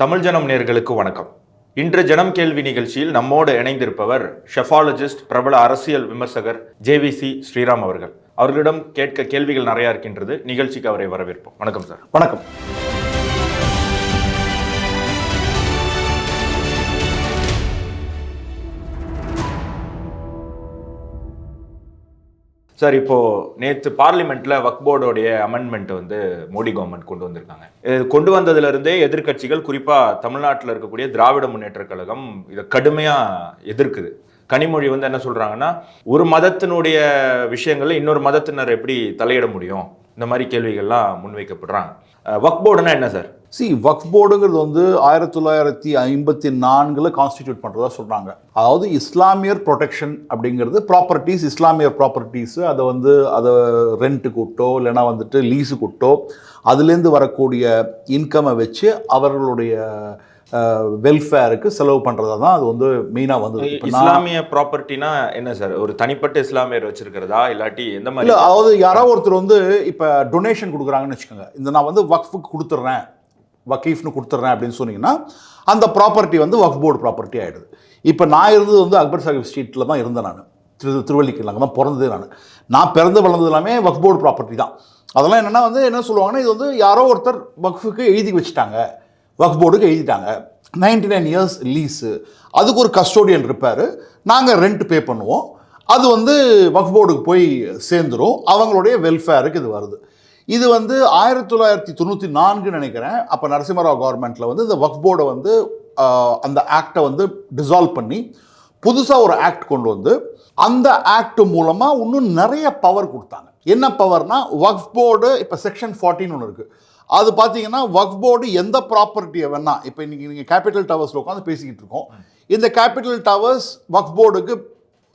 தமிழ் ஜனம் நேர்களுக்கு வணக்கம். இன்று ஜனம் கேள்வி நிகழ்ச்சியில் நம்மோடு இணைந்திருப்பவர் ஷெஃபாலஜிஸ்ட் பிரபல அரசியல் விமர்சகர் ஜேவிசி ஸ்ரீராம் அவர்கள். அவர்களிடம் கேட்க கேள்விகள் நிறையா இருக்கின்றது. நிகழ்ச்சிக்கு அவரை வரவேற்போம். வணக்கம் சார். வணக்கம். சார் இப்போது நேற்று பார்லிமெண்ட்டில் வக் போர்டோடைய அமெண்ட்மெண்ட் வந்து மோடி கவர்மெண்ட் கொண்டு வந்திருக்காங்க. இது கொண்டு வந்ததுலேருந்தே எதிர்கட்சிகள் எதிர்க்கட்சிகள் தமிழ்நாட்டில் இருக்கக்கூடிய திராவிட முன்னேற்ற கழகம் இதை கடுமையாக எதிர்க்குது. கனிமொழி வந்து என்ன சொல்கிறாங்கன்னா ஒரு மதத்தினுடைய விஷயங்களில் இன்னொரு மதத்தினர் எப்படி தலையிட முடியும்? இந்த மாதிரி கேள்விகள்லாம் முன்வைக்கப்படுறாங்க. அஹ் வக் போர்டுனா என்ன சார் சி வக்ஃப் போர்டுங்கிறது வந்து ஆயிரத்தி தொள்ளாயிரத்தி ஐம்பத்தி நான்கில் கான்ஸ்டிடியூட் பண்ணுறதா சொல்கிறாங்க அதாவது இஸ்லாமியர் ப்ரொடெக்ஷன் அப்படிங்கிறது ப்ராப்பர்ட்டிஸ் இஸ்லாமியர் ப்ராப்பர்ட்டிஸு அதை வந்து அதை ரெண்ட்டு கூட்டோ இல்லைன்னா வந்துட்டு லீஸு கூட்டோ அதுலேருந்து வரக்கூடிய இன்கம்மை வச்சு அவர்களுடைய வெல்ஃபேருக்கு செலவு பண்ணுறதா தான் அது வந்து மெயினாக நான் இஸ்லாமிய ப்ராப்பர்ட்டினா என்ன சார் ஒரு தனிப்பட்ட இஸ்லாமியர் வச்சிருக்கிறதா? இல்லாட்டி எந்த இல்லை மாதிரி? அதாவது யாரோ ஒருத்தர் வந்து இப்போ டொனேஷன் கொடுக்குறாங்கன்னு வச்சுக்கோங்க. இந்த நான் வந்து வக்ஃபுக்கு கொடுத்துட்றேன் வக்கீஃப்னு கொடுத்துட்றேன் அப்படின்னு சொன்னீங்கன்னா அந்த ப்ராப்பர்ட்டி வந்து வக்ஃப் போர்டு ப்ராப்பர்ட்டி ஆகிடுது இப்போ நான் இருந்தது வந்து அக்பர் சாஹிப் ஸ்ட்ரீட்டில் தான் இருந்தேன் நான். திரு திருவள்ளிக்கல் அங்கே தான் பிறந்தது நான். நான் பிறந்து வளர்ந்தது எல்லாமே வக்ஃப் போர்டு ப்ராப்பர்ட்டி தான். அதெல்லாம் என்னென்னா வந்து என்ன சொல்லுவாங்கன்னா இது வந்து யாரோ ஒருத்தர் வக்ஃபுக்கு எழுதி வச்சுட்டாங்க. வக்ஃப் போர்டுக்கு எழுதிட்டாங்க. நைன்டி நைன் இயர்ஸ் லீஸு அதுக்கு ஒரு கஸ்டோடியன் இருப்பார். நாங்கள் ரெண்ட் பே பண்ணுவோம். அது வந்து வக்ஃப் போர்டுக்கு போய் சேர்ந்துரும். அவங்களுடைய வெல்ஃபேருக்கு இது வருது. இது வந்து ஆயிரத்தி தொள்ளாயிரத்தி தொண்ணூற்றி நான்கு நினைக்கிறேன். அப்போ நரசிம்மராவ் கவர்மெண்ட்டில் வந்து இந்த வக்ஃப் போர்டை வந்து அந்த ஆக்டை வந்து டிசால்வ் பண்ணி புதுசாக ஒரு ஆக்ட் கொண்டு வந்து அந்த ஆக்ட் மூலமாக இன்னும் நிறைய பவர் கொடுத்தாங்க. என்ன பவர்னால் வக்ஃப் போர்டு இப்போ செக்ஷன் ஃபார்ட்டின்னு ஒன்று இருக்குது அது பார்த்தீங்கன்னா வக்ஃப் போர்டு எந்த ப்ராப்பர்ட்டியை வேணா இப்போ இன்னைக்கு நீங்கள் கேபிட்டல் டவர்ஸில் உட்காந்து பேசிக்கிட்டு இருக்கோம். இந்த கேபிட்டல் டவர்ஸ் வக்ஃப் போர்டுக்கு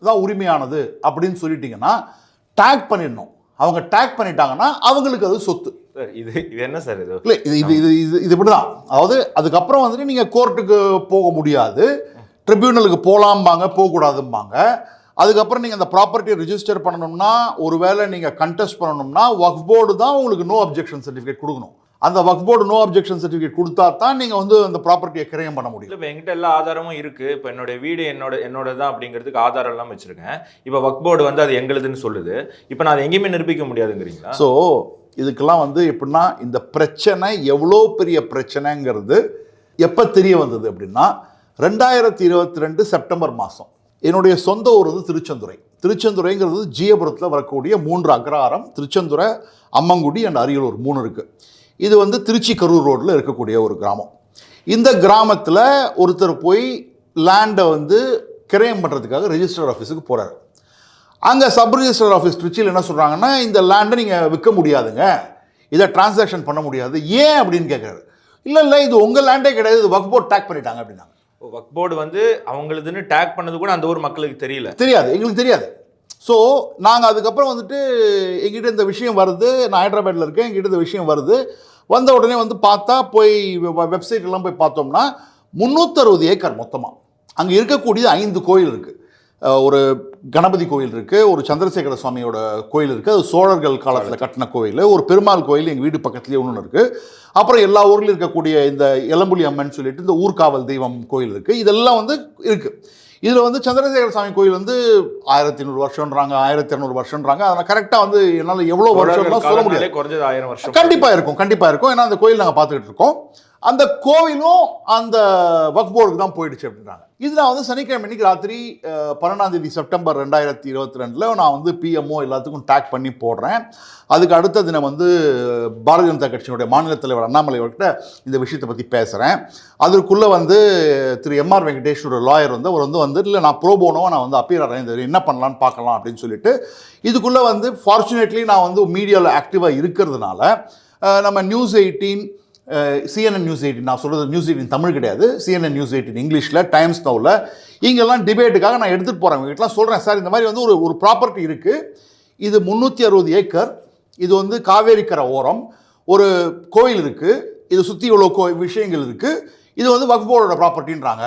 தான் உரிமையானது அப்படின்னு சொல்லிட்டீங்கன்னா டேக் பண்ணிடணும். அவங்க டேக் பண்ணிட்டாங்கன்னா அவங்களுக்கு அது சொத்து. சார் இது இது என்ன சார் இது? இல்லை இது இது இது இது இது இப்படி தான் அதாவது அதுக்கப்புறம் வந்துட்டு நீங்கள் கோர்ட்டுக்கு போக முடியாது. ட்ரிபியூனலுக்கு போகலாம்பாங்க போகக்கூடாதும்பாங்க. அதுக்கப்புறம் நீங்கள் அந்த ப்ராப்பர்ட்டியை ரிஜிஸ்டர் பண்ணணும்னா ஒருவேளை நீங்கள் கண்டெஸ்ட் பண்ணணும்னா வக்ஃப் போர்டு தான் உங்களுக்கு நோ அப்ஜெக்ஷன் சர்டிஃபிகேட் கொடுக்கணும். அந்த Waqf board no objection certificate கொடுத்தா தான் நீங்கள் வந்து அந்த ப்ராப்பர்ட்டியை கிரயம் பண்ண முடியும். இப்போ என்கிட்ட எல்லா ஆதாரமும் இருக்கு. இப்போ என்னோட வீடு என்னோட என்னோட தான் அப்படிங்கிறதுக்கு ஆதாரம் எல்லாம் வச்சிருக்கேன். இப்போ வக் போர்டு வந்து அது எங்களுதுன்னு சொல்லுது. இப்போ நான் அதை எங்கேயுமே நிரூபிக்க முடியாதுங்கிறீங்களா? ஸோ இதுக்கெல்லாம் வந்து எப்படின்னா இந்த பிரச்சனை எவ்வளோ பெரிய பிரச்சனைங்கிறது எப்போ தெரிய வந்தது அப்படின்னா ரெண்டாயிரத்தி இருபத்தி ரெண்டு செப்டம்பர் மாதம் என்னுடைய சொந்த ஊர் வந்து திருச்செந்துறை. திருச்செந்துறைங்கிறது ஜீயபுரத்தில் வரக்கூடிய மூன்று அக்ரஹாரம் திருச்செந்துறை அம்மங்குடி அண்ட் அரியலூர் மூணு இருக்குது இது வந்து திருச்சி கரூர் ரோட்டில் இருக்கக்கூடிய ஒரு கிராமம். இந்த கிராமத்தில் ஒருத்தர் போய் லேண்டை வந்து கிரயம் பண்ணுறதுக்காக ரெஜிஸ்டர் ஆஃபீஸுக்கு போகிறாரு அங்கே சப் ரிஜிஸ்டர் ஆஃபீஸ் திருச்சியில் என்ன சொல்கிறாங்கன்னா இந்த லேண்டை நீங்கள் விற்க முடியாதுங்க. இதை டிரான்சாக்ஷன் பண்ண முடியாது. ஏன் அப்படின்னு கேட்குறாரு இல்லை இல்லை இது உங்கள் லேண்டே கிடையாது. இது ஒர்க் போர்ட் டேக் பண்ணிட்டாங்க அப்படின்னாங்க. வக் போர்டு வந்து அவங்களுதுன்னு டேக் பண்ணது கூட அந்த ஊர் மக்களுக்கு தெரியல. தெரியாது. எங்களுக்கு தெரியாது. ஸோ நாங்கள் அதுக்கப்புறம் வந்துட்டு எங்கிட்ட இந்த விஷயம் வருது. நான் ஹைதராபாத்தில் இருக்கேன். எங்கிட்ட இந்த விஷயம் வருது. வந்த உடனே வந்து பார்த்தா போய் வெப்சைட் எல்லாம் போய் பார்த்தோம்னா முந்நூற்றறுபது ஏக்கர் மொத்தமாக அங்கே இருக்கக்கூடிய ஐந்து கோயில் இருக்குது ஒரு கணபதி கோயில் இருக்குது ஒரு சந்திரசேகர சுவாமியோட கோயில் இருக்குது அது சோழர்கள் காலத்தில் கட்டின கோயில். ஒரு பெருமாள் கோயில் எங்கள் வீடு பக்கத்துலேயே ஒன்று இருக்குது அப்புறம் எல்லா ஊர்லேயும் இருக்கக்கூடிய இந்த எலம்புலி அம்மன் சொல்லிட்டு இந்த ஊர்காவல் தெய்வம் கோயில் இருக்குது இதெல்லாம் வந்து இருக்குது இதில் வந்து சந்திரசேகர சாமி கோயில் வந்து ஆயிரத்தி ஐநூறு வருஷம்ன்றாங்க ஆயிரத்தி இரநூறு வருஷம்ன்றாங்க. அதனால் கரெக்டாக வந்து என்னால் எவ்வளோ வருஷம்லாம் சொல்ல முடியாது. குறைஞ்சது ஆயிரம் வருஷம். கண்டிப்பா இருக்கும் கண்டிப்பா இருக்கும். ஏன்னா அந்த கோயில் நாங்கள் பார்த்துக்கிட்டு இருக்கோம். அந்த கோவிலும் அந்த வக்ஃப் போர்டுக்கு தான் போயிடுச்சு அப்படின்றாங்க. இது நான் வந்து சனிக்கிழமை இன்னைக்கு ராத்திரி பன்னெண்டாம் தேதி செப்டம்பர் ரெண்டாயிரத்தி இருபத்தி ரெண்டில் நான் வந்து பிஎம்ஓ எல்லாத்துக்கும் டேக் பண்ணி போடுறேன். அதுக்கு அடுத்த தினம் வந்து பாரதிய ஜனதா கட்சியினுடைய மாநில தலைவர் அண்ணாமலை அவர்கிட்ட இந்த விஷயத்தை பற்றி பேசுகிறேன் அதற்குள்ளே வந்து திரு எம்ஆர் வெங்கடேஷ் லாயர் வந்து அவர் வந்து வந்து இல்லை நான் ப்ரோபோனோ நான் வந்து அப்பீர் ஆகிறேன் இது என்ன பண்ணலான்னு பார்க்கலாம் அப்படின்னு சொல்லிட்டு இதுக்குள்ளே வந்து ஃபார்ச்சுனேட்லி நான் வந்து மீடியாவில் ஆக்டிவாக இருக்கிறதுனால நம்ம news eighteen CNN news eighteen நான் சொல்கிறது நியூஸ் எயிட்டின் தமிழ் கிடையாது. சிஎன்என் நியூஸ் எயிட்டின் இங்கிலீஷில் டைம்ஸ் நவுல இங்கெல்லாம் டிபேட்டுக்காக நான் எடுத்துகிட்டு போகிறேன் வீட்டெலாம் சொல்கிறேன் சார் இந்த மாதிரி வந்து ஒரு ஒரு ப்ராப்பர்ட்டி இருக்குது இது முந்நூற்றி அறுபது ஏக்கர். இது வந்து காவேரிக்கரை ஓரம். ஒரு கோயில் இருக்குது இது சுற்றி இவ்வளோ கோ விஷயங்கள் இருக்குது இது வந்து வக்ஃபோர்டோட ப்ராப்பர்ட்டின்றாங்க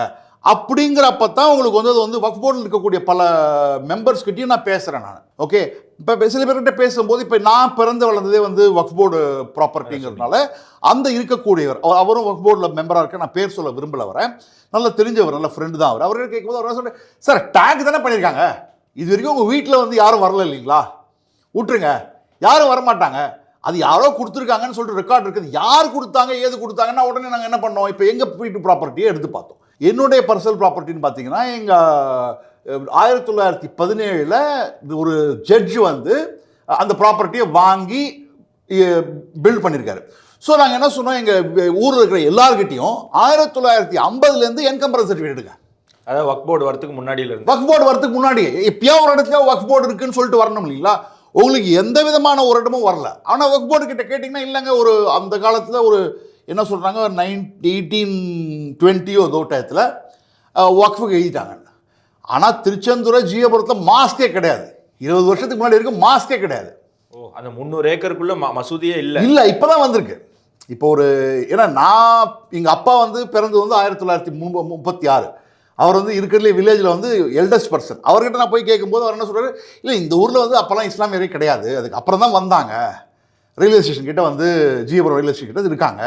அப்படிங்கிறப்ப தான் உங்களுக்கு வந்து அது வந்து வக்ஃபோர்டில் இருக்கக்கூடிய பல மெம்பர்ஸ்கிட்டையும் நான் பேசுகிறேன் நான். ஓகே இப்போ சில பேர்கிட்ட பேசும்போது இப்போ நான் பிறந்து வளர்ந்ததே வந்து ஒர்க் போர்டு ப்ராப்பர்ட்டிங்கிறதுனால அந்த இருக்கக்கூடியவர் அவர் அவரும் ஒர்க் போர்டில் மெம்பராக இருக்க நான் பேர் சொல்ல விரும்பல வரேன் நல்லா தெரிஞ்சவர் நல்ல ஃப்ரெண்டு தான் அவர். அவர்கிட்ட கேட்கும்போது அவர் சொல்கிறேன் சார் டேக் தானே பண்ணியிருக்காங்க. இது வரைக்கும் உங்கள் வீட்டில் வந்து யாரும் வரல இல்லைங்களா? விட்டுருங்க. யாரும் வரமாட்டாங்க. அது யாரோ கொடுத்துருக்காங்கன்னு சொல்லிட்டு ரெக்கார்ட் இருக்குது. யார் கொடுத்தாங்க ஏது கொடுத்தாங்கன்னா உடனே நாங்கள் என்ன பண்ணோம்? இப்போ எங்கள் வீட்டு ப்ராப்பர்ட்டியை எடுத்து பார்த்தோம். என்னுடைய பர்சனல் ப்ராப்பர்ட்டின்னு பார்த்தீங்கன்னா எங்கள் ஆயிரத்தி தொள்ளாயிரத்தி பதினேழில் ஒரு ஜட்ஜ் வந்து அந்த ப்ராப்பர்ட்டியை வாங்கி பில்ட் பண்ணியிருக்காரு ஸோ நாங்கள் என்ன சொன்னோம்? எங்கள் ஊரில் இருக்கிற எல்லார்கிட்டையும் ஆயிரத்தி தொள்ளாயிரத்தி ஐம்பதுலேருந்து என்கம்பரல் சர்டிஃபிகேட் எடுங்க. அதாவது ஒர்க் போர்டு வரதுக்கு முன்னாடியில இருந்து. வக்ஃப் போர்டு வரதுக்கு முன்னாடி எப்பயோ ஒரு இடத்துல வக்ஃப் போர்டு இருக்குன்னு சொல்லிட்டு வரணும் இல்லைங்களா? உங்களுக்கு எந்த விதமான ஒரு இடமும் வரல. ஆனால் வக்ஃப் போர்டு கிட்ட கேட்டிங்கன்னா இல்லைங்க ஒரு அந்த காலத்தில் ஒரு என்ன சொல்கிறாங்க நைன் எயிட்டீன் டுவெண்ட்டியோ தோ டயத்தில் வக்ஃபுக்கு எழுதிட்டாங்க. ஆனால் திருச்செந்துறை ஜீயபுரத்தில் மாஸ்கே கிடையாது. இருபது வருஷத்துக்கு முன்னாடி வரைக்கும் மாஸ்கே கிடையாது. ஓ அந்த முந்நூறு ஏக்கருக்குள்ள மசூதியே இல்ல. இல்லை இப்போ தான் வந்திருக்கு. இப்போ ஒரு ஏன்னா நான் எங்கள் அப்பா வந்து பிறந்தது வந்து ஆயிரத்தி தொள்ளாயிரத்தி மு முப்பத்தி ஆறு. அவர் வந்து இருக்கிறதுலே வில்லேஜில் வந்து எல்டஸ்ட் பர்சன் அவர்கிட்ட நான் போய் கேட்கும்போது அவர் என்ன சொல்றாரு இல்லை இந்த ஊரில் வந்து அப்போல்லாம் இஸ்லாமியரே கிடையாது. அதுக்கு அப்புறம் தான் வந்தாங்க. ரயில்வே ஸ்டேஷன் கிட்ட வந்து ஜியபுரம் ரயில்வே ஸ்டேஷன் கிட்ட இருக்காங்க.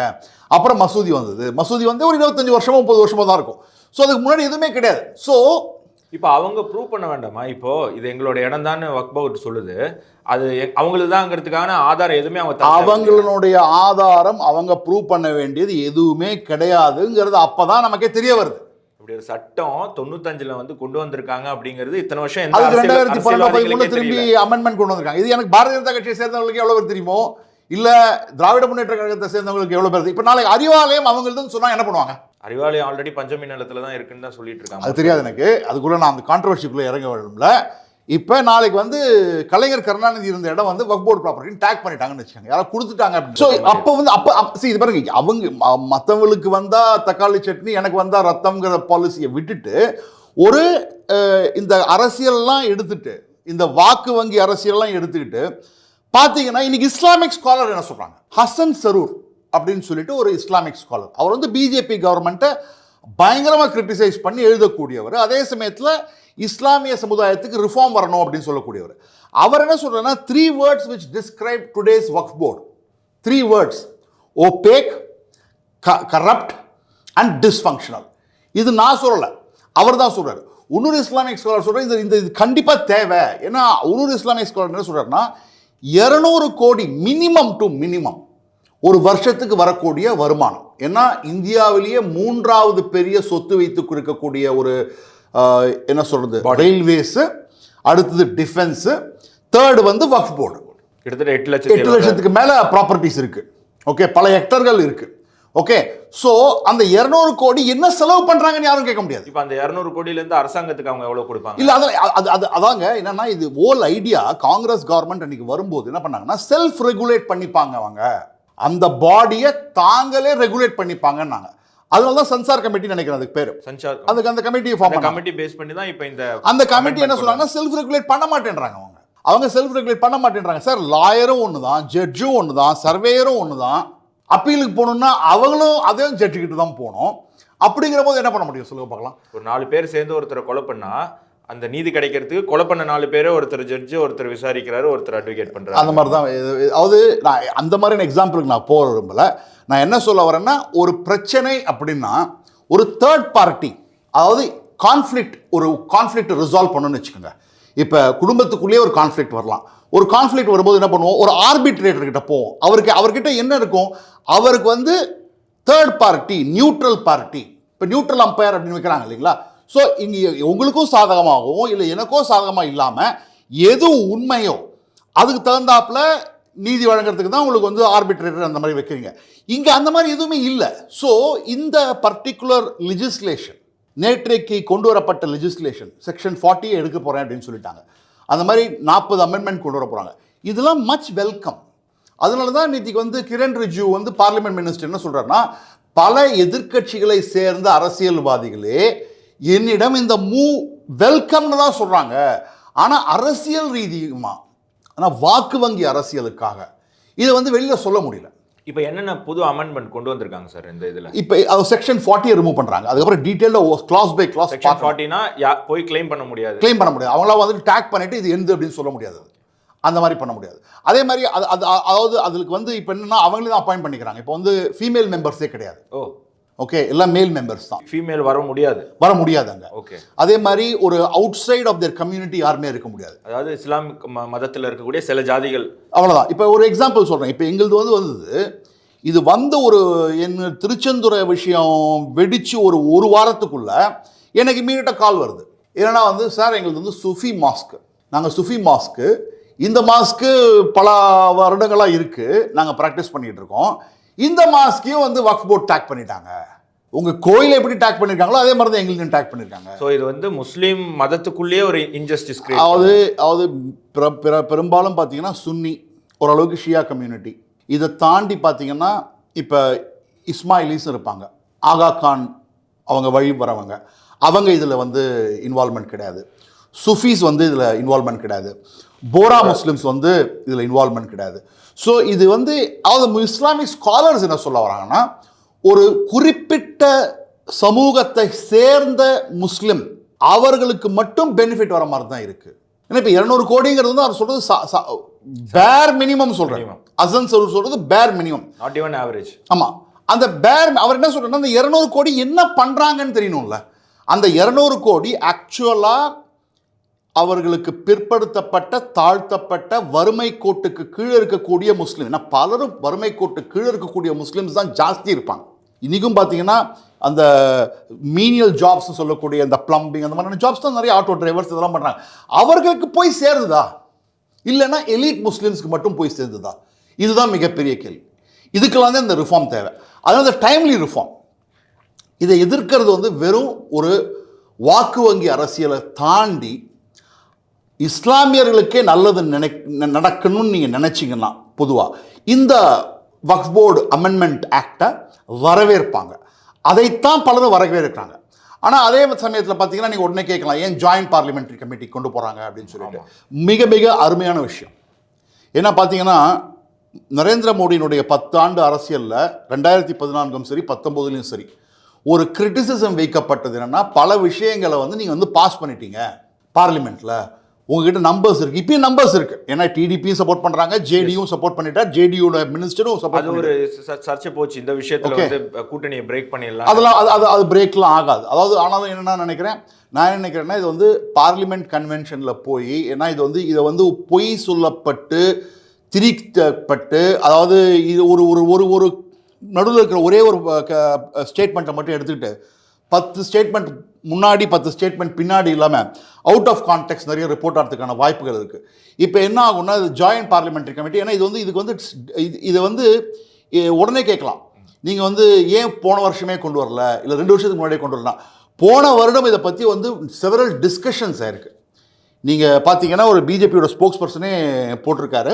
அப்புறம் மசூதி வந்தது. மசூதி வந்து ஒரு இருபத்தஞ்சு வருஷமோ முப்பது வருஷமோ தான் இருக்கும். ஸோ அதுக்கு முன்னாடி எதுவுமே கிடையாது. ஸோ இப்போ அவங்க ப்ரூவ் பண்ண வேண்டாமா? இப்போ இது எங்களோட இடம் தான் ஒர்க் போர்டு சொல்லுது. அது அவங்களுக்கு தாங்கிறதுக்கான ஆதாரம் எதுவுமே அவங்க. அவங்களுடைய ஆதாரம் அவங்க ப்ரூவ் பண்ண வேண்டியது எதுவுமே கிடையாதுங்கிறது அப்போ தான் நமக்கே தெரிய வருது. இப்படி ஒரு சட்டம் தொண்ணூத்தஞ்சுல வந்து கொண்டு வந்திருக்காங்க அப்படிங்கிறது இத்தனை வருஷம் அரசியல் ரெண்டாயிரத்தி பன்னெண்டு திரும்பி. அமெண்ட்மெண்ட் கொண்டு வந்திருக்காங்க. இது எனக்கு பாரதிய ஜனதா கட்சியை சேர்ந்தவங்களுக்கு எவ்வளவு பேர் தெரியுமோ? இல்ல திராவிட முன்னேற்ற கழகத்தை சேர்ந்தவங்களுக்கு எவ்வளவு பேர் இப்போ நாளைக்கு அறிவாலயம் அவங்கள்தான் சொன்னா என்ன பண்ணுவாங்க? அறிவாலயம் ஆல்ரெடி பஞ்சமி நிலத்துல தான் இருக்குன்னு தான் சொல்லிட்டு இருக்காங்க. அது தெரியாது எனக்கு. அதுக்குள்ள நான் அந்த கான்ட்ரவர்சிக்குள்ள இறங்க வேணும்ல. இப்போ நாளைக்கு வந்து கலைஞர் கருணாநிதி இருந்த இடம் வந்து வக் போர்டு ப்ராப்பர்ட்டின்னு டேக் பண்ணிட்டாங்கன்னு வச்சுக்கோங்க. யாராவது கொடுத்துட்டாங்க அப்படின்னு ஸோ அப்போ வந்து அப்போ see இது பாருங்க அவங்க ம- மத்தவங்களுக்கு வந்தா தக்காளி சட்னி எனக்கு வந்தா ரத்தம்ங்கிற பாலிசியை விட்டுட்டு ஒரு இந்த அரசியல்லாம் எடுத்துட்டு இந்த வாக்கு வங்கி அரசியல்லாம் எடுத்துக்கிட்டு பார்த்தீங்கன்னா இன்னைக்கு இஸ்லாமிக் ஸ்காலர் என்ன சொல்றாங்க? ஹசன் சரூர். அப்படின்னு சொல்லிட்டு ஒரு இஸ்லாமிக் ஸ்காலர் அவர் வந்து பிஜேபி கவர்மெண்ட்டை பயங்கரமாக கிரிட்டிசைஸ் பண்ணி எழுதக்கூடியவர். அதே சமயத்தில் இஸ்லாமிய சமுதாயத்துக்கு ரிஃபார்ம் வரணும் அப்படின்னு சொல்லக்கூடியவர். அவர் என்ன சொல்றாருன்னா three words which describe today's work board three words opaque corrupt and dysfunctional இது நான் சொல்லலை. அவர் தான் சொல்கிறார் இன்னொரு இஸ்லாமிக் ஸ்காலர் சொல்கிறார் இது இந்த இது கண்டிப்பாக தேவை. ஏன்னா இன்னொரு இஸ்லாமிக் ஸ்காலர் என்ன சொல்கிறாருன்னா இரநூறு கோடி மினிமம் டு மினிமம் ஒரு வருஷத்துக்கு வரக்கூடிய வருமானம். ஏன்னா இந்தியாவிலேயே மூன்றாவது பெரிய சொத்து வைத்து கொடுக்கக்கூடிய ஒரு என்ன சொல்றது ரயில்வேஸு அடுத்தது டிஃபென்ஸு தேர்டு வந்து வக்ஃப் போர்டு கிட்டத்தட்ட எட்டு லட்சத்தி எட்டு லட்சத்துக்கு மேல ப்ராப்பர்ட்டிஸ் இருக்கு. ஓகே பல ஹெக்டர்கள் இருக்கு. ஓகே ஸோ அந்த இருநூறு கோடி என்ன செலவு பண்றாங்கன்னு யாரும் கேட்க முடியாது. இப்ப அந்த இருநூறு கோடியில இருந்து அரசாங்கத்துக்கு அவங்க எவ்வளவு கொடுப்பாங்க? இல்ல அதான் அது அது அதாங்க என்னன்னா இது ஓல் ஐடியா காங்கிரஸ் கவர்மெண்ட் அன்னைக்கு வரும்போது என்ன பண்ணாங்கன்னா செல்ஃப் ரெகுலேட் பண்ணிப்பாங்க அவங்க. அந்த பாடியை தாங்களே ரெகுலேட் பண்ணிப்பாங்கன்னாங்க. அதனால தான் சென்சார் கமிட்டி நினைக்கிறேன் அதுக்கு பேரு. சஞ்சார் அதுக்கு அந்த கமிட்டியை ஃபார்ம் கமிட்டி பேஸ் பண்ணி தான் இப்ப இந்த அந்த கமிட்டி என்ன சொல்றாங்கன்னா செல்ஃப் ரெகுலேட் பண்ண மாட்டேன்றாங்க அவங்க. அவங்க செல்ஃப் ரெகுலேட் பண்ண மாட்டேன்றாங்க. சார் லாயரும் ஒன்று தான் ஜட்ஜும் ஒன்று தான் சர்வேயரும் ஒன்று தான் அப்பீலுக்கு போகணும்னா அவங்களும் அதே ஜட்ஜுக்கிட்ட தான் போகணும். அப்படிங்கிற போது என்ன பண்ண முடியும்? சொல்லுங்க பார்க்கலாம். ஒரு நாலு பேர் சேர்ந்து ஒருத்தரை கொலை பண்ணா அந்த நீதி கிடைக்கிறதுக்கு கொலை பண்ண நாலு பேரை ஒருத்தர் ஜட்ஜு ஒருத்தர் விசாரிக்கிறாரு ஒருத்தர் அட்வொகேட் பண்றாரு. அந்த மாதிரி தான் இது- அதாவது நான் அந்த மாதிரியான எக்ஸாம்பிளுக்கு நான் போக விரும்பல. நான் என்ன சொல்ல வரேன்னா ஒரு பிரச்சனை அப்படின்னா ஒரு தேர்ட் பார்ட்டி அதாவது கான்ஃப்ளிக்ட் ஒரு கான்ஃப்ளிக்ட் ரிசால்வ் பண்ணணும்னு வச்சுக்கோங்க. இப்போ குடும்பத்துக்குள்ளேயே ஒரு கான்ஃப்ளிக்ட் வரலாம். ஒரு கான்ஃப்ளிக்ட் வரும்போது என்ன பண்ணுவோம்? ஒரு ஆர்பிட்ரேட்டர் கிட்ட போவோம். அவருக்கு அவர்கிட்ட என்ன இருக்கும்? அவருக்கு வந்து தேர்ட் பார்ட்டி நியூட்ரல் பார்ட்டி இப்போ நியூட்ரல் அம்பையர் அப்படின்னு வைக்கிறாங்க இல்லைங்களா? ஸோ இங்கே உங்களுக்கும் சாதகமாகவும் இல்லை எனக்கும் சாதகமாக இல்லாமல் எது உண்மையோ அதுக்கு தகுந்தாப்புல நீதி வழங்குறதுக்கு தான் உங்களுக்கு வந்து ஆர்பிட்ரேட்டர் அந்த மாதிரி வைக்கிறீங்க. இங்கே அந்த மாதிரி எதுவுமே இல்லை. ஸோ இந்த பர்டிகுலர் லெஜிஸ்லேஷன் நேற்றைக்கு கொண்டு வரப்பட்ட லெஜிஸ்லேஷன் செக்ஷன் ஃபார்ட்டியை எடுக்க போகிறேன் அப்படின்னு சொல்லிட்டாங்க. அந்த மாதிரி நாற்பது அமெண்ட்மெண்ட் கொண்டு வர போகிறாங்க இதெல்லாம் மச் வெல்கம் அதனால தான் இன்னைக்கு வந்து கிரண் ரிஜிஜு வந்து பார்லிமெண்ட் மினிஸ்டர் என்ன சொல்கிறாருன்னா பல எதிர்க்கட்சிகளை சேர்ந்த அரசியல்வாதிகளே என்னிடம் இந்த மூ வெல்கம்னு தான் சொல்றாங்க. ஆனா அரசியல் ரீதியுமா? ஆனா வாக்கு வங்கி அரசியலுக்காக. இதை வந்து வெளியில சொல்ல முடியல. இப்ப என்னென்ன புது அமெண்ட்மெண்ட் கொண்டு வந்திருக்காங்க சார் இந்த இதுல? இப்போ அது செக்ஷன் ஃபார்ட்டியை ரிமூவ் பண்றாங்க. அதுக்கப்புறம் டீட்டெயிலாக கிளாஸ் பை கிளாஸ் செக்ஷன் ஃபார்ட்டினா போய் கிளைம் பண்ண முடியாது. கிளைம் பண்ண முடியாது. அவங்களாம் வந்து டேக் பண்ணிட்டு இது எந்த அப்படின்னு சொல்ல முடியாது. அந்த மாதிரி பண்ண முடியாது. அதே மாதிரி அது அது அதாவது அதுக்கு வந்து இப்போ என்னன்னா அவங்களே தான் அப்பாயிண்ட் பண்ணிக்கிறாங்க. இப்போ வந்து ஃபீமேல் மெம்பர்ஸே கிடையாது. ஓ. ஓகே எல்லாம் மேல் மெம்பர்ஸ் தான். ஃபீமேல் வர முடியாது. வர முடியாது அங்க ஓகே அதே மாதிரி ஒரு outside of their community யாருமே இருக்க முடியாது. அதாவது இஸ்லாமிக் மதத்துல இருக்கக்கூடிய சில ஜாதிகள். அவ்வளோதான் இப்போ ஒரு எக்ஸாம்பிள் சொல்கிறேன் இப்போ எங்களுது வந்து வந்தது இது வந்து ஒரு என் திருச்செந்துறை விஷயம் வெடிச்சு ஒரு ஒரு வாரத்துக்குள்ள எனக்கு இமீடியட்டாக கால் வருது. ஏன்னா வந்து சார் எங்களுது வந்து சுஃபி மாஸ்க் நாங்கள் சுஃபி மாஸ்க்கு இந்த மாஸ்க்கு பல வருடங்களாக இருக்குது நாங்கள் ப்ராக்டிஸ் பண்ணிகிட்டு இருக்கோம். இந்த மாஸ்க்கையும் வந்து வக்ஃப் போர்ட் டேக் பண்ணிட்டாங்க. உங்கள் கோயிலை எப்படி டேக் பண்ணியிருக்காங்களோ அதே மாதிரி தான் எங்களுக்கு டேக் பண்ணியிருக்காங்க ஸோ இது வந்து முஸ்லீம் மதத்துக்குள்ளேயே ஒரு இன்ஜஸ்டிஸ் அதாவது அதாவது பெரும்பாலும் பார்த்தீங்கன்னா சுன்னி ஓரளவுக்கு ஷியா கம்யூனிட்டி இதை தாண்டி பார்த்தீங்கன்னா இப்போ இஸ்மாயிலிஸ் இருப்பாங்க. ஆகா கான் அவங்க வழி வரவங்க. அவங்க இதில் வந்து இன்வால்மெண்ட் கிடையாது. சுஃபீஸ் வந்து இதில் இன்வால்மெண்ட் கிடையாது. போரா முஸ்லிம்ஸ் வந்து இதில் இன்வால்மெண்ட் கிடையாது. ஸோ இது வந்து அதாவது இஸ்லாமிக் ஸ்காலர்ஸ் என்ன சொல்ல வராங்கன்னா ஒரு குறிப்பிட்ட சமூகத்தை சேர்ந்த முஸ்லிம் அவர்களுக்கு மட்டும் பெனிஃபிட் வர மாதிரி தான் இருக்கு. ஏன்னா இப்போ இரநூறு கோடிங்கிறது வந்து அவர் சொல்றது பேர் மினிமம் சொல்றேன் Minimum. அசன் சார் சொல்றது பேர் மினிமம் நாட் ஈவன் ஆவரேஜ் ஆமா. அந்த பேர் அவர் என்ன சொல்றாருன்னா அந்த இரநூறு கோடி என்ன பண்றாங்கன்னு தெரியணும்ல. அந்த இரநூறு கோடி ஆக்சுவலா அவர்களுக்கு பிற்படுத்தப்பட்ட தாழ்த்தப்பட்ட வறுமை கோட்டுக்கு கீழே இருக்கக்கூடிய முஸ்லீம். ஏன்னா பலரும் வறுமை கோட்டு கீழே இருக்கக்கூடிய முஸ்லீம்ஸ் தான் ஜாஸ்தி இருப்பாங்க. இன்றைக்கும் பார்த்தீங்கன்னா அந்த மீனியல் ஜாப்ஸ் சொல்லக்கூடிய அந்த பிளம்பிங் அந்த மாதிரியான ஜாப்ஸ் தான் நிறைய ஆட்டோ டிரைவர்ஸ் இதெல்லாம் பண்ணுறாங்க அவர்களுக்கு போய் சேருதா? இல்லைன்னா எலீட் முஸ்லீம்ஸ்க்கு மட்டும் போய் சேர்ந்ததா இதுதான் மிகப்பெரிய கேள்வி. இதுக்கெல்லாம் தான் இந்த ரிஃபார்ம் தேவை. அதாவது டைம்லி ரிஃபார்ம் இதை எதிர்க்கிறது வந்து வெறும் ஒரு வாக்கு வங்கி அரசியலை தாண்டி இஸ்லாமியர்களுக்கே நல்லது நினை நடக்கணும்னு நீங்கள் நினச்சிங்கன்னா பொதுவாக இந்த வக்ஃப் போர்டு அமெண்ட்மெண்ட் ஆக்டை வரவேற்பாங்க. அதைத்தான் பலரும் வரவேற்கிறாங்க. ஆனால் அதே சமயத்தில் பார்த்தீங்கன்னா நீங்கள் உடனே கேட்கலாம் ஏன் ஜாயின்ட் பார்லிமெண்ட்ரி கமிட்டி கொண்டு போகிறாங்க அப்படின்னு சொல்லிட்டு. மிக மிக அருமையான விஷயம். ஏன்னா பார்த்தீங்கன்னா நரேந்திர மோடியினுடைய பத்தாண்டு அரசியலில் ரெண்டாயிரத்தி பதினான்கும் சரி பத்தொம்போதுலையும் சரி ஒரு கிரிட்டிசிசம் வைக்கப்பட்டது என்னன்னா பல விஷயங்களை வந்து நீங்கள் வந்து பாஸ் பண்ணிட்டீங்க பார்லிமெண்ட்டில் உங்ககிட்ட நம்பர்ஸ் இருக்கு. இப்பயும் நம்பர்ஸ் இருக்கு. ஏன்னா டிடிபியும் சப்போர்ட் பண்றாங்க ஜேடியும் சப்போர்ட் பண்ணிட்டா ஜேடியோட மினிஸ்டரும் சப்போர்ட் அது ஒரு சர்ச்சை போச்சு. இந்த விஷயத்துல. வந்து கூட்டணியை பிரேக் பண்ணிடலாம். அதெல்லாம் அது அது அது பிரேக்லாம் ஆகாது. அதாவது ஆனாலும் என்ன நினைக்கிறேன் நான் நினைக்கிறேன்னா இது வந்து பார்லிமெண்ட் கன்வென்ஷனில் போய் ஏன்னா இது வந்து இதை வந்து பொய் சொல்லப்பட்டு திரிக்கப்பட்டு அதாவது இது ஒரு ஒரு ஒரு ஒரு நடுவில் இருக்கிற ஒரே ஒரு ஸ்டேட்மெண்ட்டை மட்டும் எடுத்துக்கிட்டு பத்து ஸ்டேட்மெண்ட் முன்னாடி பத்து ஸ்டேட்மெண்ட் பின்னாடி இல்லாமல் அவுட் ஆஃப் கான்டெக்ட் நிறைய ரிப்போர்ட் ஆகிறதுக்கான வாய்ப்புகள் இருக்குது இப்போ என்ன ஆகும்னா இது ஜாயின்ட் பார்லிமெண்ட்ரி கமிட்டி ஏன்னா இது வந்து இதுக்கு வந்து இது வந்து உடனே கேட்கலாம். நீங்கள் வந்து ஏன் போன வருஷமே கொண்டு வரல? இல்லை ரெண்டு வருஷத்துக்கு முன்னாடியே கொண்டு வரலாம் போன வருடம் இதை பற்றி வந்து செவரல் டிஸ்கஷன்ஸ் ஆயிருக்கு. நீங்கள் பார்த்தீங்கன்னா ஒரு பிஜேபியோட ஸ்போக்ஸ் பர்சனே போட்டிருக்காரு.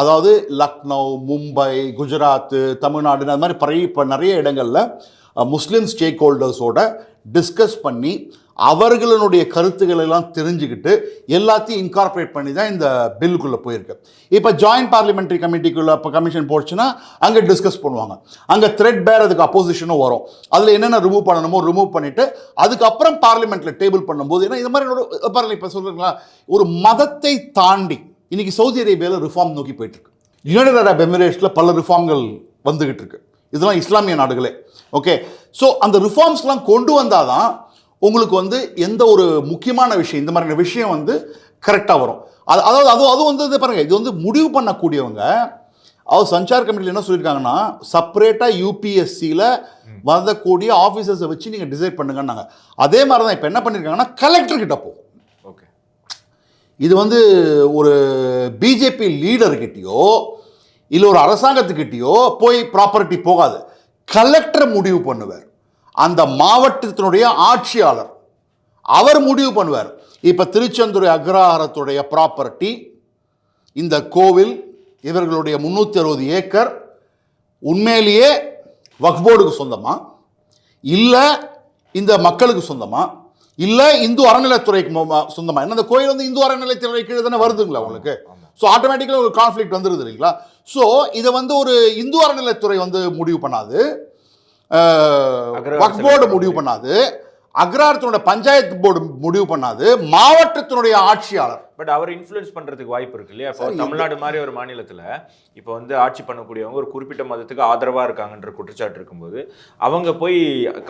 அதாவது லக்னோ மும்பை குஜராத் தமிழ்நாடு அது மாதிரி பழைய இப்போ நிறைய இடங்களில் முஸ்லீம் ஸ்டேக் ஹோல்டர்ஸோட டிஸ்கஸ் பண்ணி அவர்களுடைய கருத்துக்கள் எல்லாம் தெரிஞ்சுக்கிட்டு எல்லாத்தையும் இன்கார்பரேட் பண்ணி தான் இந்த பில்லுக்குள்ளே போயிருக்கு. இப்போ ஜாயின்ட் பார்லிமெண்ட்ரி கமிட்டிக்குள்ளே இப்போ கமிஷன் போச்சுன்னா அங்கே டிஸ்கஸ் பண்ணுவாங்க. அங்கே த்ரெட் பேர் அதுக்கு அப்போசிஷனும் வரும். அதில் என்னென்ன ரிமூவ் பண்ணணுமோ ரிமூவ் பண்ணிவிட்டு அதுக்கப்புறம் பார்லிமெண்ட்டில் டேபிள் பண்ணும்போது ஏன்னா இது மாதிரி என்னோட இப்போ சொல்கிறீங்களா ஒரு மதத்தை தாண்டி இன்றைக்கி சவுதி அரேபியாவில் ரிஃபார்ம் நோக்கி போயிட்டுருக்கு யுனைடட் அரப் எமிரேட்ஸில் பல ரிஃபார்ம்கள் வந்துகிட்டு இருக்கு. இதெல்லாம் இஸ்லாமிய நாடுகளே. ஓகே ஸோ அந்த ரிஃபார்ம்ஸ்லாம் கொண்டு வந்தால் தான் உங்களுக்கு வந்து எந்த ஒரு முக்கியமான விஷயம் இந்த மாதிரியான விஷயம் வந்து கரெக்டாக வரும். அது அதாவது அது அதுவும் வந்து இது பாருங்க இது வந்து முடிவு பண்ணக்கூடியவங்க அதாவது சஞ்சார் கமிட்டியில் என்ன சொல்லியிருக்காங்கன்னா செப்பரேட்டாக யூபிஎஸ்சியில் வரக்கூடிய ஆஃபீஸர்ஸை வச்சு நீங்கள் டிசைட் பண்ணுங்கன்னாங்க. அதே மாதிரி தான் இப்போ என்ன பண்ணியிருக்காங்கன்னா கலெக்டர் கிட்ட போகும் ஓகே இது வந்து ஒரு பிஜேபி லீடர்கிட்டயோ இல்லை ஒரு அரசாங்கத்துக்கிட்டேயோ போய் ப்ராப்பர்ட்டி போகாது. கலெக்டர் முடிவு பண்ணுவார். அந்த மாவட்டத்தினுடைய ஆட்சியாளர் அவர் முடிவு பண்ணுவார். இப்போ திருச்செந்துறை அக்ரஹாரத்துடைய ப்ராப்பர்ட்டி இந்த கோவில் இவர்களுடைய முந்நூற்றி அறுபது ஏக்கர் உண்மையிலேயே வக்போர்டுக்கு சொந்தமாக சொந்தமா? இல்லை இந்த மக்களுக்கு சொந்தமா? இல்லை இந்து அறநிலைத்துறைக்கு மொ- சொந்தமா? ஏன்னா இந்த கோயில் வந்து இந்து அறநிலைத்துறை கீழே தானே வருதுங்களா உங்களுக்கு? ஸோ ஆட்டோமேட்டிக்கலாக ஒரு கான்ஃப்ளிக்ட் வந்துருது இல்லைங்களா? ஸோ இதை வந்து ஒரு இந்து அறநிலைத்துறை வந்து முடிவு பண்ணாது. வக்ஃப் போர்டு முடிவு பண்ணாது. அக்ராரத்தினுடைய பஞ்சாயத்து போர்டு முடிவு பண்ணாது மாவட்டத்தினுடைய ஆட்சியாளர். பட் அவர் இன்ஃப்ளூயன்ஸ் பண்றதுக்கு வாய்ப்பு இருக்கு இல்லையா? இப்போ தமிழ்நாடு மாதிரி ஒரு மாநிலத்துல இப்போ வந்து ஆட்சி பண்ணக்கூடியவங்க ஒரு குறிப்பிட்ட மதத்துக்கு ஆதரவா இருக்காங்கன்ற குற்றச்சாட்டு இருக்கும்போது அவங்க போய்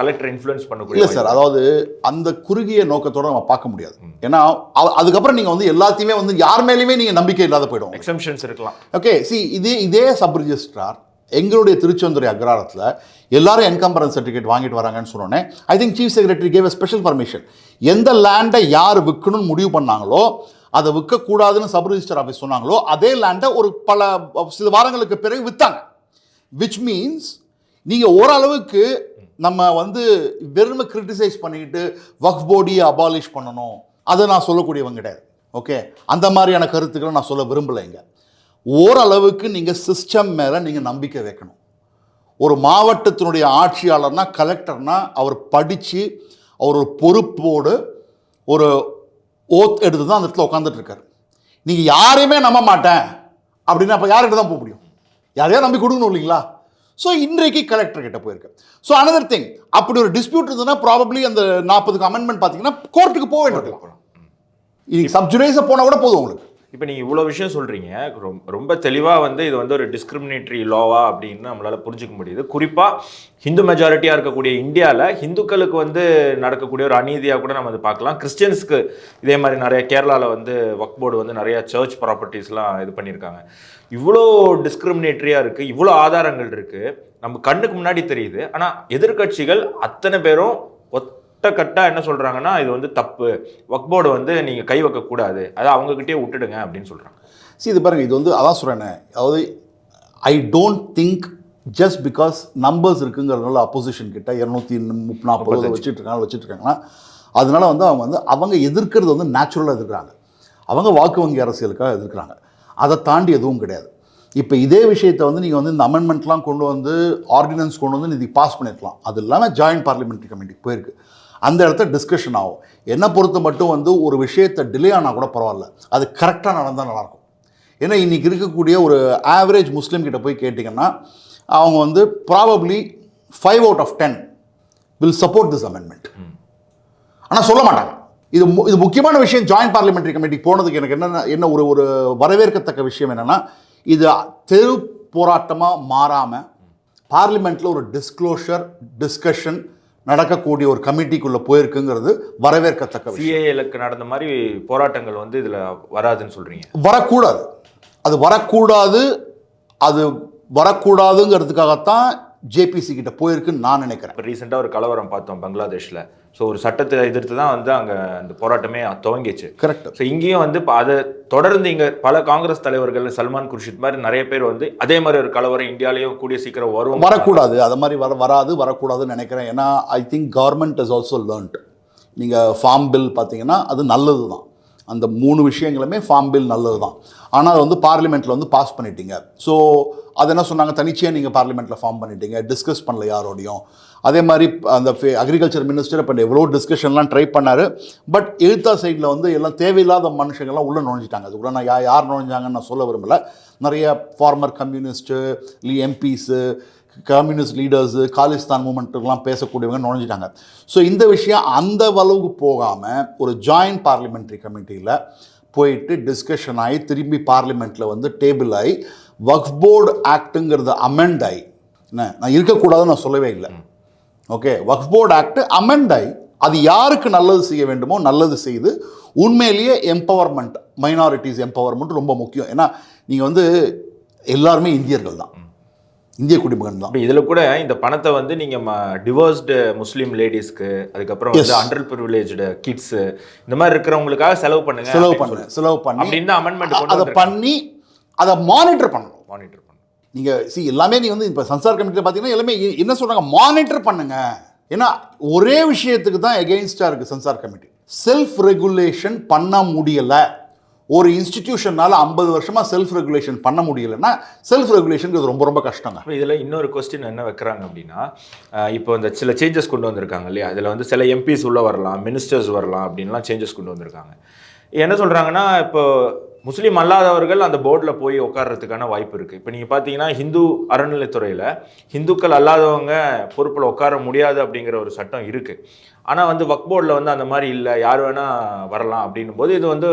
கலெக்டர் இன்ஃப்ளூயன்ஸ் பண்ணக்கூடிய இல்ல சார் அதாவது அந்த குறுகிய நோக்கத்தோட நம்ம பார்க்க முடியாது. ஏன்னா அதுக்கப்புறம் நீங்க வந்து எல்லாத்தையுமே வந்து யார் மேலேயுமே நீங்க நம்பிக்கை இல்லாத போயிடும் எக்ஸம்ஷன்ஸ் இருக்கலாம். ஓகே சி இதே இதே சப் ரிஜிஸ்ட்ரார் எங்களுடைய திருச்செந்துறை அக்ராரத்தில் எல்லாரும் என்கம்பரன்ஸ் சர்டிஃபிகேட் வாங்கிட்டு வராங்கன்னு சொன்னோன்னே I think chief secretary gave special permission எந்த லேண்டை யார் விற்கணும்னு முடிவு பண்ணாங்களோ அதை விற்கக்கூடாதுன்னு சப் ரிஜிஸ்டர் ஆஃபீஸ் சொன்னாங்களோ அதே லேண்டை ஒரு பல சில வாரங்களுக்கு பிறகு விற்றாங்க விச் மீன்ஸ் நீங்கள் ஓரளவுக்கு நம்ம வந்து வெறுமை கிரிட்டிசைஸ் பண்ணிக்கிட்டு வக்ஃப் போடியை அபாலிஷ் பண்ணணும். அதை நான் சொல்லக்கூடியவங்க கிடையாது. ஓகே அந்த மாதிரியான கருத்துக்களை நான் சொல்ல விரும்பலைங்க ஓரளவுக்கு நீங்கள் சிஸ்டம் மேலே நீங்கள் நம்பிக்கை வைக்கணும். ஒரு மாவட்டத்தினுடைய ஆட்சியாளர்னா கலெக்டர்னா அவர் படித்து அவர் ஒரு பொறுப்போடு ஒரு ஓத் எடுத்து தான் அந்த இடத்துல உட்காந்துட்டு இருக்காரு. நீங்கள் யாரையுமே நம்ப மாட்டேன் அப்படின்னா அப்போ யார்கிட்ட தான் போக முடியும்? யாரையா நம்பி கொடுக்கணும் இல்லைங்களா? ஸோ இன்றைக்கு கலெக்டர் கிட்ட போயிருக்கு. ஸோ அனதர் திங் அப்படி ஒரு டிஸ்பியூட் இருந்ததுன்னா ப்ராபப்ளி அந்த நாற்பதுக்கு அமெண்ட்மெண்ட் பார்த்தீங்கன்னா கோர்ட்டுக்கு போக வேண்டியது இன்னைக்கு சப்ஜுடைஸை போனால் கூட போதும் உங்களுக்கு. இப்போ நீங்கள் இவ்வளோ விஷயம் சொல்கிறீங்க ரொம்ப ரொம்ப தெளிவாக வந்து இது வந்து ஒரு டிஸ்கிரிமினேட்ரி லாவா அப்படின்னு நம்மளால் புரிஞ்சுக்க முடியுது. குறிப்பாக ஹிந்து மெஜாரிட்டியாக இருக்கக்கூடிய இந்தியாவில் ஹிந்துக்களுக்கு வந்து நடக்கக்கூடிய ஒரு அநீதியாக கூட நம்ம அதை பார்க்கலாம். கிறிஸ்டியன்ஸ்க்கு இதே மாதிரி நிறைய கேரளாவில் வந்து ஒர்க் போர்டு வந்து நிறைய சர்ச் ப்ராப்பர்ட்டிஸ்லாம் இது பண்ணியிருக்காங்க. இவ்வளோ டிஸ்கிரிமினேட்ரியாக இருக்குது இவ்வளோ ஆதாரங்கள் இருக்குது நம்ம கண்ணுக்கு முன்னாடி தெரியுது. ஆனால் எதிர்க்கட்சிகள் அத்தனை பேரும் ஒத் கட்டா என்ன சொல்றாங்கன்னா இது வந்து தப்பு. ஒர்க் போர்டு வந்து நீங்க கை வைக்க கூடாது. அதை அவங்ககிட்டயே விட்டுடுங்க அப்படின்னு சொல்றாங்க. See இது பாருங்க இது வந்து அதான் சொல்கிறேனே அதாவது I don't think just because numbers இருக்குங்கிறதுனால அப்போசிஷன் கிட்ட இரநூத்தி நாற்பது வச்சுட்டு இருக்காங்க வச்சுட்டு இருக்காங்கன்னா அதனால வந்து அவங்க வந்து அவங்க எதிர்க்கிறது வந்து நேச்சுரலாக எதிர்க்கிறாங்க. அவங்க வாக்கு வங்கி அரசியலுக்காக எதிர்க்கிறாங்க. அதை தாண்டி எதுவும் கிடையாது. இப்போ இதே விஷயத்தை வந்து நீங்கள் வந்து இந்த அமெண்ட்மெண்ட்லாம் கொண்டு வந்து ஆர்டினன்ஸ் கொண்டு வந்து இது பாஸ் பண்ணிருக்கலாம். அது இல்லாமல் ஜாயின்ட் பார்லிமெண்ட்ரி கமிட்டி போயிருக்கு. அந்த இடத்துல டிஸ்கஷன் ஆகும். என்னை பொறுத்த மட்டும் வந்து ஒரு விஷயத்தை டிலே ஆனால் கூட பரவாயில்ல. அது கரெக்டாக நடந்தால் நல்லாயிருக்கும். ஏன்னா இன்றைக்கி இருக்கக்கூடிய ஒரு ஆவரேஜ் முஸ்லீம் கிட்ட போய் கேட்டிங்கன்னா அவங்க வந்து probably five out of ten will support this amendment ஆனால் சொல்ல மாட்டாங்க. இது மு- இது முக்கியமான விஷயம் ஜாயின்ட் பார்லிமெண்ட்ரி கமிட்டி போனதுக்கு எனக்கு என்ன என்ன ஒரு ஒரு வரவேற்கத்தக்க விஷயம் என்னென்னா இது தெரு போராட்டமாக மாறாமல் பார்லிமெண்ட்டில் ஒரு டிஸ்க்ளோஷர் டிஸ்கஷன் நடக்கக்கூடிய ஒரு கமிட்டிக்குள்ளே போயிருக்குங்கிறது வரவேற்கத்தக்க சிஏஏலுக்கு நடந்த மாதிரி போராட்டங்கள் வந்து இதுல வராதுன்னு சொல்றீங்க. வரக்கூடாது. அது வரக்கூடாது அது வரக்கூடாதுங்கிறதுக்காகத்தான் ஜேபிசி கிட்ட போயிருக்குன்னு நான் நினைக்கிறேன். இப்போ ரீசெண்டாக ஒரு கலவரம் பார்த்தோம் பங்களாதேஷ்ல. ஸோ ஒரு சட்டத்தை எதிர்த்து தான் வந்து அங்க அந்த போராட்டமே துவங்கிச்சு. கரெக்ட் ஸோ இங்கேயும் வந்து இப்போ அதை தொடர்ந்து இங்க பல காங்கிரஸ் தலைவர்கள் சல்மான் குர்ஷித் மாதிரி நிறைய பேர் வந்து அதே மாதிரி ஒரு கலவரம் இந்தியாலயும் கூடிய சீக்கிரம் வரும். வரக்கூடாது. அது மாதிரி வர வராது வரக்கூடாதுன்னு நினைக்கிறேன். ஏன்னா I think government is also learned நீங்கள் ஃபார்ம் பில் பார்த்தீங்கன்னா அது நல்லது தான். அந்த மூணு விஷயங்களுமே ஃபார்ம் பில் நல்லது தான். ஆனால் அது வந்து பார்லிமெண்ட்டில் வந்து பாஸ் பண்ணிட்டீங்க. ஸோ அது என்ன சொன்னாங்க? தனிச்சையாக நீங்கள் பார்லிமெண்ட்டில் ஃபார்ம் பண்ணிட்டீங்க. டிஸ்கஸ் பண்ணல யாரோடையும். அதே மாதிரி அந்த அக்ரிகல்ச்சர் மினிஸ்டர் இப்போ எவ்வளோ டிஸ்கஷன்லாம் ட்ரை பண்ணார். பட் எழுத்தா சைடில் வந்து எல்லாம் தேவையில்லாத மனுஷங்கள்லாம் உள்ளே நுழைஞ்சிட்டாங்க. அதுக்குள்ள நான் யா யார் நுழைஞ்சாங்கன்னு நான் சொல்ல விரும்பலை. நிறைய ஃபார்மர் கம்யூனிஸ்ட்டு இல்லை எம்பிஸு கம்யூனிஸ்ட் லீடர்ஸு காலிஸ்தான் மூமெண்ட்டுலாம் பேசக்கூடியவங்க நுழைஞ்சிட்டாங்க. ஸோ இந்த விஷயம் அந்த அளவுக்கு போகாமல் ஒரு ஜாயின்ட் பார்லிமெண்ட்ரி கமிட்டியில் போயிட்டு டிஸ்கஷன் ஆகி திரும்பி பார்லிமெண்ட்டில் வந்து டேபிள் ஆகி வக்ஃப் போர்டு ஆக்ட்டுங்கிறது அமெண்ட் ஆகி என்ன நான் இருக்கக்கூடாதுன்னு நான் சொல்லவே இல்லை. Okay Waqf board act amend ஆகி அது யாருக்கு நல்லது செய்ய வேண்டுமோ நல்லது செய்து உண்மையிலேயே எம்பவர்மெண்ட் மைனாரிட்டிஸ் எம்பவர்மெண்ட் ரொம்ப முக்கியம். ஏன்னா நீங்கள் வந்து எல்லாருமே இந்தியர்கள் தான். இந்திய குடிமகன் தான். இதுல கூட இந்த பணத்தை வந்து நீங்க டிவோர்ஸ்டு முஸ்லீம் லேடிஸ்க்கு அதுக்கப்புறம் வந்து. அண்டர் ப்ரிவிலேஜ்டு கிட்ஸ் இந்த மாதிரி இருக்கிறவங்களுக்காக செலவு பண்ணுங்க செலவு பண்ணு செலவு பண்ணி அப்படின்னு அமெண்ட்மெண்ட் அதை பண்ணி அதை மானிட்டர் பண்ணணும். மானிட்டர் பண்ணு நீங்கள் சி எல்லாமே நீங்கள் வந்து இப்போ சன்சார் கமிட்டியில் பார்த்தீங்கன்னா எல்லாமே என்ன சொல்கிறாங்க மானிட்டர் பண்ணுங்க. ஏன்னா ஒரே விஷயத்துக்கு தான் எகெயின்ஸ்டாக இருக்குது சன்சார் கமிட்டி. செல்ஃப் ரெகுலேஷன் பண்ண முடியலை. ஒரு இன்ஸ்டிடியூஷனால் ஐம்பது வருஷமாக செல்ஃப் ரெகுலேஷன் பண்ண முடியலைன்னா செல்ஃப் ரெகுலேஷனுக்கு ரொம்ப ரொம்ப கஷ்டம் தான் இதில் இன்னொரு கொஸ்டின் என்ன வைக்கிறாங்க அப்படின்னா இப்போ இந்த சில சேஞ்சஸ் கொண்டு வந்திருக்காங்க இல்லையா? அதில் வந்து சில எம்பிஸ் உள்ளே வரலாம் மினிஸ்டர்ஸ் வரலாம் அப்படின்லாம் சேஞ்சஸ் கொண்டு வந்திருக்காங்க. என்ன சொல்கிறாங்கன்னா இப்போ முஸ்லீம் அல்லாதவர்கள் அந்த போர்டில் போய் உட்கார்றதுக்கான வாய்ப்பு இருக்குது இப்போ நீங்கள் பார்த்தீங்கன்னா ஹிந்து அறநிலைத்துறையில் ஹிந்துக்கள் அல்லாதவங்க பொறுப்பில் உட்கார முடியாது அப்படிங்கிற ஒரு சட்டம் இருக்குது ஆனால் வந்து வக் போர்டில் வந்து அந்த மாதிரி இல்லை யார் வேணால் வரலாம் அப்படின்னும் போது இது வந்து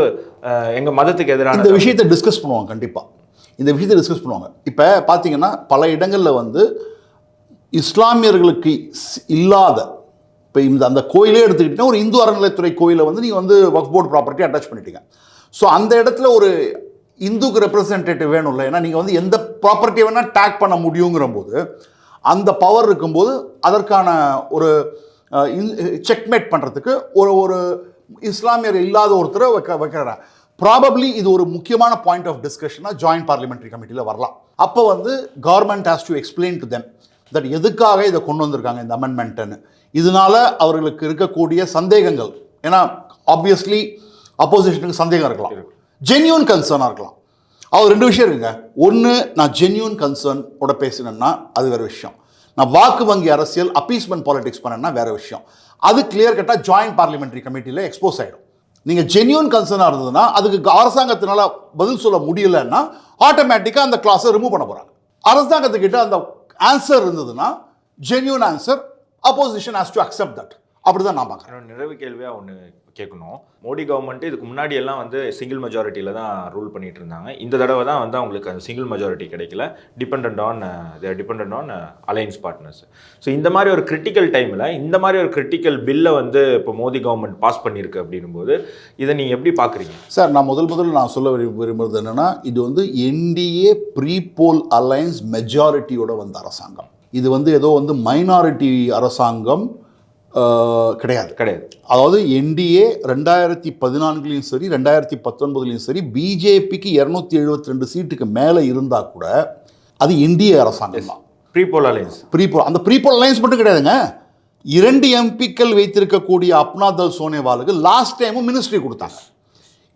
எங்கள் மதத்துக்கு எதிரான இந்த விஷயத்தை டிஸ்கஸ் பண்ணுவாங்க கண்டிப்பாக இந்த விஷயத்தை டிஸ்கஸ் பண்ணுவாங்க. இப்போ பார்த்தீங்கன்னா பல இடங்களில் வந்து இஸ்லாமியர்களுக்கு இல்லாத இப்போ இந்த அந்த கோயிலே எடுத்துக்கிட்டிங்கன்னா ஒரு இந்து அறநிலைத்துறை கோயிலை வந்து நீங்கள் வந்து வக்ஃப் போர்டு ப்ராப்பர்ட்டி அட்டாச் பண்ணிட்டீங்க. ஸோ அந்த இடத்துல ஒரு இந்துக்கு ரெப்ரசன்டேட்டிவ் வேணும்ல ஏன்னா நீங்கள் வந்து எந்த ப்ராப்பர்ட்டி வேணால் டேக் பண்ண முடியுங்கிற போது அந்த பவர் இருக்கும்போது அதற்கான ஒரு செக்மேட் பண்ணுறதுக்கு ஒரு ஒரு இஸ்லாமியர் இல்லாத ஒருத்தரை வைக்க வைக்கிறாங்க ப்ராபப்ளி இது ஒரு முக்கியமான பாயிண்ட் ஆஃப் டிஸ்கஷனாக ஜாயிண்ட் பார்லிமெண்ட்ரி கமிட்டியில் வரலாம். அப்போ வந்து government has to explain to them that எதுக்காக இதை கொண்டு வந்திருக்காங்க இந்த அமெண்ட்மெண்ட்டுன்னு இதனால அவர்களுக்கு இருக்கக்கூடிய சந்தேகங்கள். ஏன்னா ஆப்வியஸ்லி அப்போசிஷனுக்கு சந்தேகம் இருக்கலாம். ஜென்யூன் கன்சர்னாக இருக்கலாம். அவர் ரெண்டு விஷயம் இருக்குங்க. ஒன்று நான் ஜென்யூன் கன்சர்ன் ஓட பேசினேன்னா அது வேற விஷயம். நான் வாக்கு வங்கி அரசியல் அப்பீஸ்மெண்ட் பாலிடிக்ஸ் பண்ணேன்னா வேற விஷயம். அது கிளியர் கட்டாக ஜாயிண்ட் பார்லிமெண்ட்ரி கமிட்டியில் எக்ஸ்போஸ் ஆகிடும் நீங்கள் ஜென்யூன் கன்சர்னாக இருந்ததுன்னா அதுக்கு அரசாங்கத்தினால பதில் சொல்ல முடியலன்னா ஆட்டோமேட்டிக்காக அந்த கிளாஸை ரிமூவ் பண்ண போகிறாங்க அரசாங்கத்துக்கிட்ட அந்த ஆன்சர் இருந்ததுன்னா genuine answer opposition has to accept that அப்படி தான் நான் பார்க்குறேன். நிறைவு கேள்வியாக ஒன்று கேட்கணும். மோடி கவர்மெண்ட் இதுக்கு முன்னாடி எல்லாம் வந்து சிங்கிள் மெஜாரிட்டியில் தான் ரூல் பண்ணிட்டு இருந்தாங்க. இந்த தடவை தான் வந்து அவங்களுக்கு அந்த சிங்கிள் மெஜாரிட்டி கிடைக்கல. Depend on their depend on alliance partners so இந்த மாதிரி ஒரு கிரிட்டிக்கல் டைமில் இந்த மாதிரி ஒரு கிரிட்டிக்கல் பில்லை வந்து இப்போ மோடி கவர்மெண்ட் பாஸ் பண்ணியிருக்கு அப்படின்னும்போது இதை நீங்கள் எப்படி பார்க்குறீங்க? சார் நான் முதல் முதல் நான் சொல்ல விரும்புறது என்னென்னா இது வந்து என்டிஏ ப்ரீ போல் அலையன்ஸ் மெஜாரிட்டியோட வந்த அரசாங்கம். இது வந்து ஏதோ வந்து மைனாரிட்டி அரசாங்கம் கிடையாது. கிடையாது. அதாவது என்டிஏ ரெண்டாயிரத்தி பதினான்குலையும் சரி ரெண்டாயிரத்தி பத்தொன்பதுலையும் சரி பிஜேபிக்கு இரநூத்தி எழுபத்தி ரெண்டு சீட்டுக்கு மேலே இருந்தால் கூட அது என்டிஏ அரசாங்கம் தான். ப்ரீபோல் அலையன்ஸ் ப்ரீபோல் அந்த ப்ரீபோல் அலையன்ஸ் மட்டும் கிடையாதுங்க. இரண்டு எம்பிக்கள் வைத்திருக்கக்கூடிய அப்னாதல் சோனேவாலுக்கு லாஸ்ட் டைமும் மினிஸ்ட்ரி கொடுத்தாங்க.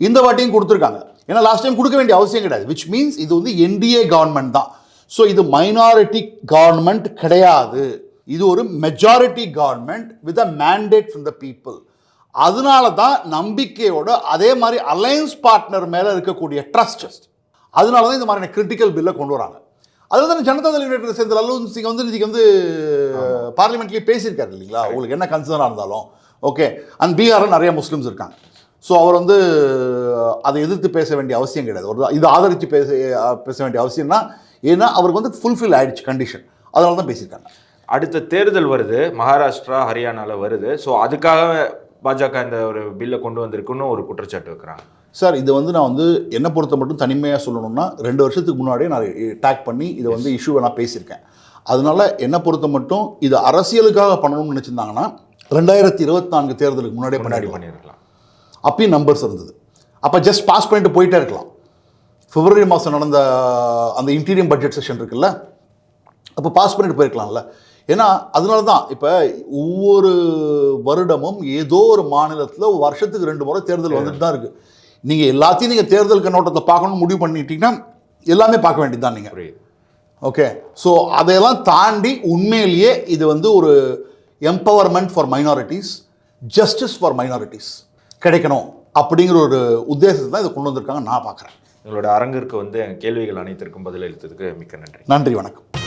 இந்த வாட்டியும் கொடுத்துருக்காங்க. ஏன்னா லாஸ்ட் டைம் கொடுக்க வேண்டிய அவசியம் கிடையாது. விச் மீன்ஸ் இது வந்து என்டிஏ கவர்மெண்ட் தான். ஸோ இது மைனாரிட்டி கவர்மெண்ட் கிடையாது. இது ஒரு majority government with a mandate from the people அதனால தான் நம்பிக்கையோட அதே மாதிரி அலையன்ஸ் பார்ட்னர் மேலே இருக்கக்கூடிய ட்ரஸ்ட் அதனால தான் இந்த மாதிரியான கிரிட்டிக்கல் பில்லை கொண்டு வராங்க. அதில் தான் ஜனதா தள் யுனைடெட் சேர்ந்த லல்லு சிங் வந்து இன்னைக்கு வந்து பார்லிமெண்ட்லேயே பேசியிருக்காரு இல்லைங்களா? உங்களுக்கு என்ன கன்சர்னாக இருந்தாலும். ஓகே அண்ட் பீகாரில் நிறைய முஸ்லீம்ஸ் இருக்காங்க. ஸோ அவர் வந்து அதை எதிர்த்து பேச வேண்டிய அவசியம் கிடையாது. ஒரு இது ஆதரித்து பேச பேச வேண்டிய அவசியம்னா ஏன்னா அவருக்கு வந்து ஃபுல்ஃபில் ஆயிடுச்சு கண்டிஷன் அதனால தான் பேசியிருக்காங்க. அடுத்த தேர்தல் வருது மகாராஷ்டிரா ஹரியானாவில் வருது. ஸோ அதுக்காக பாஜக இந்த ஒரு பில்லை கொண்டு வந்திருக்குன்னு ஒரு குற்றச்சாட்டு வைக்கிறாங்க. சார் இது வந்து நான் வந்து என்னை பொறுத்த மட்டும் தனிமையாக சொல்லணும்னா ரெண்டு வருஷத்துக்கு முன்னாடியே நான் டேக் பண்ணி இதை வந்து இஷ்யூவை நான் பேசியிருக்கேன். அதனால என்னை பொறுத்த மட்டும் இது அரசியலுக்காக பண்ணணும்னு நினச்சிருந்தாங்கன்னா ரெண்டாயிரத்தி இருபத்தி நான்கு தேர்தலுக்கு முன்னாடியே முன்னாடி பண்ணியிருக்கலாம். அப்பயும் நம்பர்ஸ் இருந்தது. அப்போ ஜஸ்ட் பாஸ் பண்ணிட்டு போயிட்டே இருக்கலாம். பிப்ரவரி மாதம் நடந்த அந்த இன்டீரியர் பட்ஜெட் செஷன் இருக்குல்ல அப்போ பாஸ் பண்ணிட்டு போயிருக்கலாம்ல. ஏன்னா அதனால தான் இப்போ ஒவ்வொரு வருடமும் ஏதோ ஒரு மாநிலத்தில் வருஷத்துக்கு ரெண்டு முறை தேர்தல் வந்துட்டு தான் இருக்குது நீங்கள் எல்லாத்தையும் நீங்கள் தேர்தல் கண்ணோட்டத்தை பார்க்கணும்னு முடிவு பண்ணிட்டீங்கன்னா எல்லாமே பார்க்க வேண்டியது தான் நீங்கள் ஓகே ஸோ அதையெல்லாம் தாண்டி உண்மையிலேயே இது வந்து ஒரு empowerment for minorities justice for minorities கிடைக்கணும் அப்படிங்கிற ஒரு உத்தேசத்தை தான் இதை கொண்டு வந்திருக்காங்க நான் பார்க்குறேன். எங்களோட அரங்கிற்கு வந்து கேள்விகள் அனைத்திற்கும் பதிலளித்ததுக்கு மிக்க நன்றி. நன்றி வணக்கம்.